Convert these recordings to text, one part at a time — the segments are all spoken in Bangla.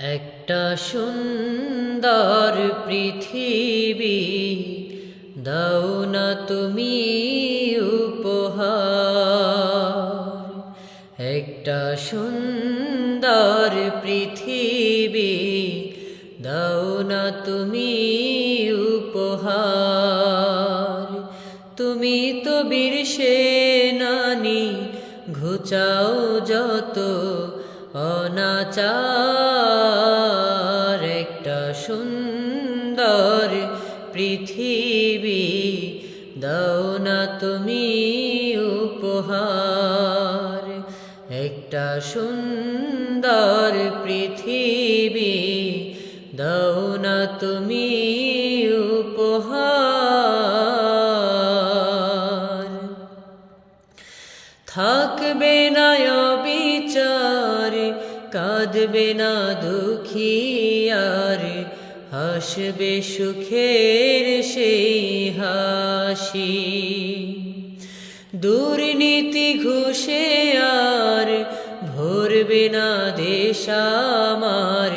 একটা সুন্দর পৃথিবী, দাও না তুমি উপহার। একটা সুন্দর পৃথিবী, দাও না তুমি উপহার। তুমি তো বীর সেনানি, ঘুচাও যত অনাচার। সুন্দর পৃথিবী, দাও না তুমি উপহার। একটা সুন্দর পৃথিবী, দাও না তুমি উপহার। থাকবে না বিচার কাঁদবে না দুঃখিয়ার হাসবে সুখের সেই হাসি। দুর্নীতি ঘুষে আর ভরবে না দেশ আমার।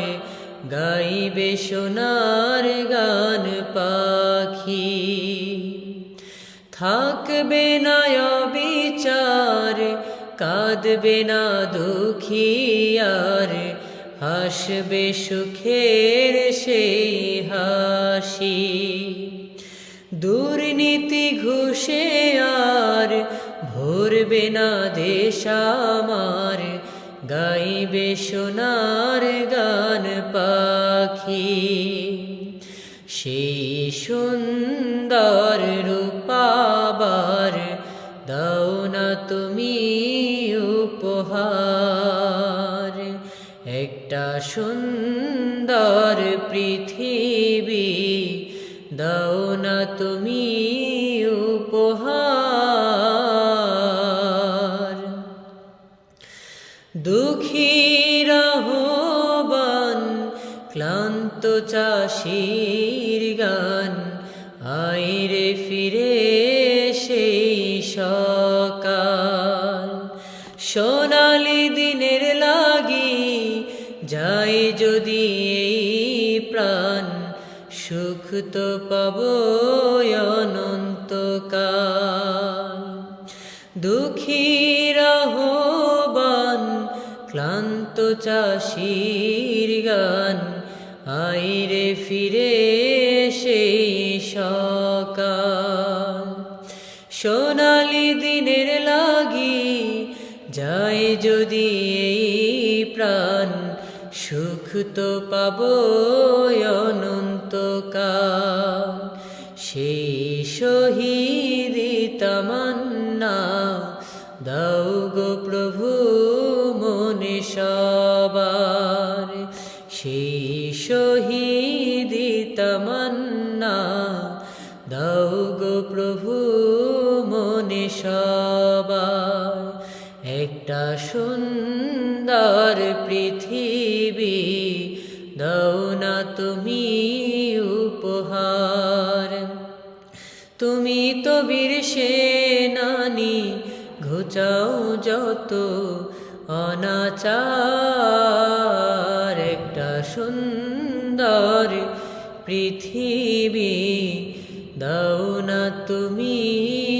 গাইবে সোনার গান পাখি। থাকবে না বিচার কাঁদবে না দুঃখিয়ার হাসবে সুখের সেই হাসি। দুর্নীতি ঘুষে আর ভরবে না দেশ আমার। গাইবে সোনার গান পাখি। সেই সুন্দর রূপাবার দাও না তুমি একটা সুন্দর পৃথিবী দাও না তুমি উপহার। দুঃখী রহবান ক্লান্ত চাষির গান আইরে ফিরে যাই যদি এই প্রাণ, সুখ তো পাব অনন্তকাল। দুঃখী রহবান ক্লান্ত চাষির গান, আইরে ফিরে সেই সকাল। সোনালি দিনের লাগি, যায় যদি এই সুখ তো পাব অনন্তকাল। সেই শহীদ তামান্না, দাও গো প্রভু মনে সবার। সেই শহীদ তামান্না, দাও গো প্রভু মনে সবার। একটা সুন্দর পৃথিবী তুমি তো বীর সেনানি ঘুচাও যত অনাচার। একটা সুন্দর পৃথিবী দাও না তুমি।